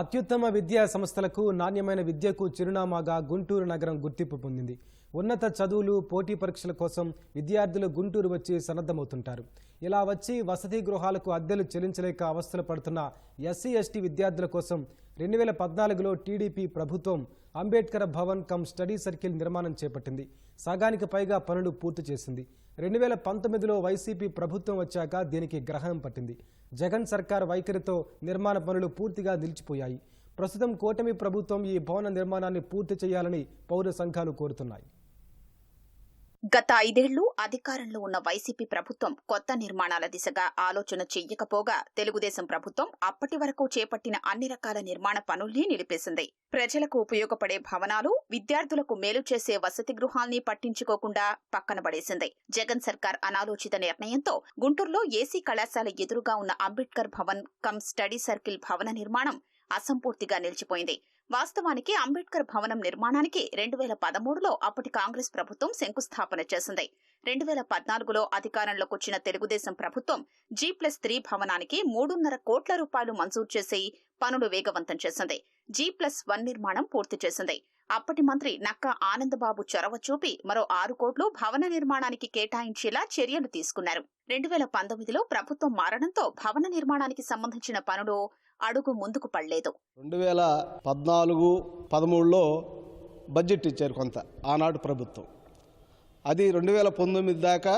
అత్యుత్తమ విద్యా సంస్థలకు నాణ్యమైన విద్యకు చిరునామాగా గుంటూరు నగరం గుర్తింపు పొందింది. ఉన్నత చదువులు పోటీ పరీక్షల కోసం విద్యార్థులు గుంటూరు వచ్చి సన్నద్ధమవుతుంటారు. ఇలా వచ్చి వసతి గృహాలకు అద్దెలు చెల్లించలేక అవస్థలు పడుతున్న ఎస్సీ ఎస్టీ విద్యార్థుల కోసం రెండు వేల పద్నాలుగులో టీడీపీ ప్రభుత్వం Ambedkar Bhavan cum study circle నిర్మాణం చేపట్టింది. సగానికి పైగా పనులు పూర్తి చేసింది. రెండు వేల పంతొమ్మిదిలో వైసీపీ ప్రభుత్వం వచ్చాక దీనికి గ్రహణం పట్టింది. జగన్ సర్కార్ వైఖరితో నిర్మాణ పనులు పూర్తిగా నిలిచిపోయాయి. ప్రస్తుతం కూటమి ప్రభుత్వం ఈ భవన నిర్మాణాన్ని పూర్తి చేయాలని పౌర సంఘాలు కోరుతున్నాయి. గత ఐదేళ్ళు అధికారంలో ఉన్న వైసీపీ ప్రభుత్వం కొత్త నిర్మాణాల దిశగా ఆలోచన చెయ్యకపోగా తెలుగుదేశం ప్రభుత్వం అప్పటి వరకు చేపట్టిన అన్ని రకాల నిర్మాణ పనుల్ని నిలిపేసింది. ప్రజలకు ఉపయోగపడే భవనాలు విద్యార్థులకు మేలు చేసే వసతి గృహాల్ని పట్టించుకోకుండా పక్కన పడేసింది. జగన్ సర్కార్ అనాలోచిత నిర్ణయంతో గుంటూరులో ఏసీ కళాశాల ఎదురుగా ఉన్న Ambedkar Bhavan cum study circle భవన నిర్మాణం అసంపూర్తిగా నిలిచిపోయింది. వాస్తవానికి అంబేద్కర్ భవనం నిర్మాణానికి రెండు వేల పదమూడులో అప్పటి కాంగ్రెస్ ప్రభుత్వం శంకుస్థాపన చేసింది. రెండు వేల పద్నాలుగులో అధికారంలోకి వచ్చిన తెలుగుదేశం ప్రభుత్వం జీ ప్లస్ త్రీ భవనానికి మూడున్నర కోట్ల రూపాయలు మంజూరు చేసి పనులు వేగవంతం చేసింది. జీ ప్లస్ వన్ నిర్మాణం పూర్తి చేసింది. అప్పటి మంత్రి నక్క ఆనందబాబు చొరవ చూపి మరో ఆరు కోట్లు భవన నిర్మాణానికి కేటాయించేలా చర్యలు తీసుకున్నారు. రెండు వేల పంతొమ్మిదిలో ప్రభుత్వం మారడంతో భవన నిర్మాణానికి సంబంధించిన పనులు అడుగు ముందుకు పడలేదు. రెండు వేల పద్నాలుగు పదమూడులో బడ్జెట్ ఇచ్చారు కొంత ఆనాడు ప్రభుత్వం. అది రెండు వేల పంతొమ్మిది దాకా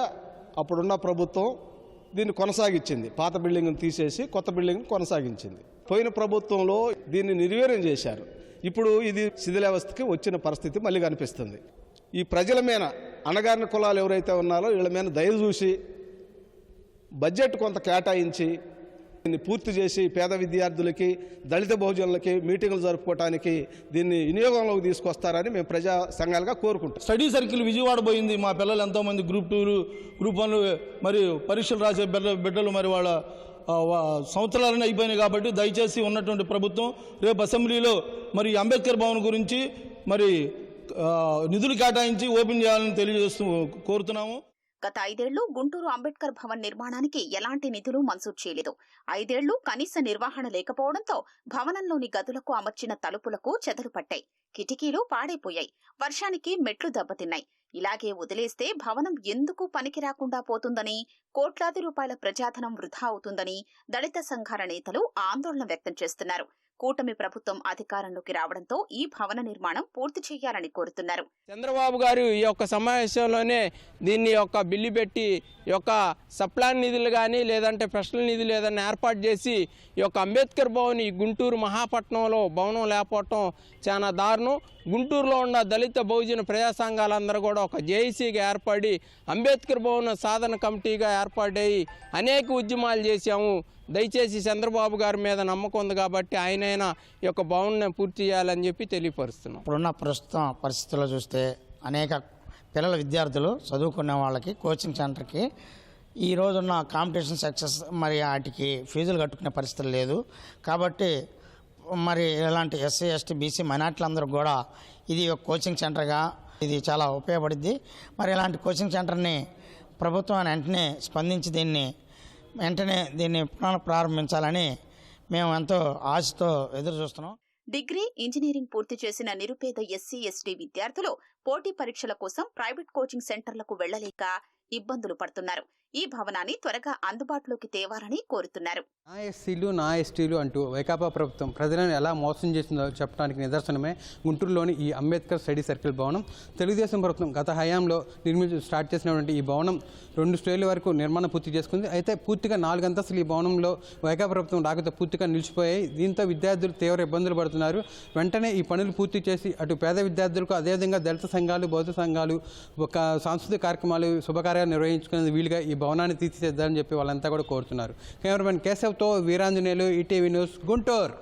అప్పుడున్న ప్రభుత్వం దీన్ని కొనసాగించింది. పాత బిల్డింగ్ని తీసేసి కొత్త బిల్డింగ్ కొనసాగించింది. పోయిన ప్రభుత్వంలో దీన్ని నిర్వీర్యం చేశారు. ఇప్పుడు ఇది శిథిలావస్థకి వచ్చిన పరిస్థితి మళ్ళీ కనిపిస్తుంది. ఈ ప్రజల మీద అణగారిన కులాలు ఎవరైతే ఉన్నారో వీళ్ళ మీద దయ చూసి బడ్జెట్ కొంత కేటాయించి దీన్ని పూర్తి చేసి పేద విద్యార్థులకి దళిత బహుజనులకి మీటింగులు జరుపుకోవడానికి దీన్ని వినియోగంలోకి తీసుకొస్తారని మేము ప్రజా సంఘాలుగా కోరుకుంటాం స్టడీ సర్కిల్ విజయవాడ పోయింది. మా పిల్లలు ఎంతోమంది గ్రూప్ టూలు గ్రూప్ వన్లు మరి పరీక్షలు రాసే బిడ్డ బిడ్డలు మరి వాళ్ళ సంవత్సరాలనే అయిపోయినాయి కాబట్టి దయచేసి ఉన్నటువంటి ప్రభుత్వం రేపు అసెంబ్లీలో మరి అంబేద్కర్ భవన్ గురించి మరి నిధులు కేటాయించి ఓపెన్ చేయాలని తెలియజేస్తూ కోరుతున్నాము. గత ఐదేళ్ళు గుంటూరు అంబేద్కర్ భవన్ నిర్మాణానికి ఎలాంటి నిధులు మంజూరు చేయలేదు. ఐదేళ్ళు కనీస నిర్వహణ లేకపోవడంతో భవనంలోని గదులకు అమర్చిన తలుపులకు చెదలు పట్టాయి. కిటికీలు పాడైపోయాయి. వర్షానికి మెట్లు దెబ్బతిన్నాయి. ఇలాగే వదిలేస్తే భవనం ఎందుకు పనికి రాకుండా పోతుందని కోట్లాది రూపాయల ప్రజాధనం వృధా అవుతుందని దళిత సంఘాల నేతలు ఆందోళన వ్యక్తం చేస్తున్నారు. కూటమి ప్రభుత్వం అధికారంలోకి రావడంతో ఈ భవన నిర్మాణం పూర్తి చేయాలని కోరుతున్నారు. చంద్రబాబు గారు ఈ యొక్క సమావేశంలోనే దీన్ని యొక్క బిల్లు పెట్టి యొక్క సప్లాన్ నిధులు కానీ లేదంటే స్పెషల్ నిధులు ఏదైనా ఏర్పాటు చేసి ఈ యొక్క అంబేద్కర్ భవన్ ఈ గుంటూరు మహాపట్నంలో భవనం లేకపోవటం చాలా దారుణం. గుంటూరులో ఉన్న దళిత బహుజన ప్రజా సంఘాలందరూ కూడా ఒక జేఏసీగా ఏర్పడి అంబేద్కర్ భవన్ సాధన కమిటీగా ఏర్పాటయ్యి అనేక ఉద్యమాలు చేశాము. దయచేసి చంద్రబాబు గారి మీద నమ్మకం ఉంది కాబట్టి ఆయనైనా ఈ యొక్క భవన్ పూర్తి చేయాలని చెప్పి తెలియపరుస్తున్నాం. ఇప్పుడున్న ప్రస్తుతం పరిస్థితుల్లో చూస్తే అనేక పిల్లల విద్యార్థులు చదువుకునే వాళ్ళకి కోచింగ్ సెంటర్కి ఈ రోజున్న కాంపిటీషన్ సక్సెస్ మరి వాటికి ఫీజులు కట్టుకునే పరిస్థితి లేదు. కాబట్టి మరి ఇలాంటి ఎస్సీ ఎస్టీ బీసీ మైనార్టీలందరూ కూడా ఇది ఒక కోచింగ్ సెంటర్గా ఇది చాలా ఉపయోగపడుద్ది. మరి ఇలాంటి కోచింగ్ సెంటర్ని ప్రభుత్వం వెంటనే స్పందించి దీన్ని వెంటనే దీన్ని పునః ప్రారంభించాలని మేము ఎంతో ఆశతో ఎదురు చూస్తున్నాం. డిగ్రీ ఇంజనీరింగ్ పూర్తి చేసిన నిరుపేద ఎస్సీ ఎస్టీ విద్యార్థులు పోటీ పరీక్షల కోసం ప్రైవేట్ కోచింగ్ సెంటర్లకు వెళ్ళలేక ఇబ్బందులు పడుతున్నారు. ఈ భవనాన్ని త్వరగా అందుబాటులోకి తేవాలని కోరుతున్నారు. నా ఎస్సీలు నా ఎస్టీలు అంటూ వైకాపా ప్రభుత్వం ప్రజలను ఎలా మోసం చేసిందో చెప్పడానికి నిదర్శనమే గుంటూరులోని ఈ అంబేద్కర్ స్టడీ సర్కిల్ భవనం. తెలుగుదేశం ప్రభుత్వం గత హయాంలో నిర్మించి స్టార్ట్ చేసినటువంటి ఈ భవనం రెండు స్టేజ్ల వరకు నిర్మాణం పూర్తి చేసుకుంది. అయితే పూర్తిగా నాలుగు అంతస్తులు ఈ భవనంలో వైకాపా ప్రభుత్వం రాకతో పూర్తిగా నిలిచిపోయాయి. దీంతో విద్యార్థులు తీవ్ర ఇబ్బందులు పడుతున్నారు. వెంటనే ఈ పనులు పూర్తి చేసి అటు పేద విద్యార్థులకు అదేవిధంగా దళిత సంఘాలు బౌద్ధ సంఘాలు ఒక సాంస్కృతిక కార్యక్రమాలు శుభకార్యాలు నిర్వహించుకునే వీలుగా ఈ భవనాన్ని తీర్చిదిద్దాలని చెప్పి వాళ్ళంతా కూడా కోరుతున్నారు. కెమెరామెన్ కేశవ్తో వీరాంజనేయులు ఈటీవీ న్యూస్ గుంటూరు.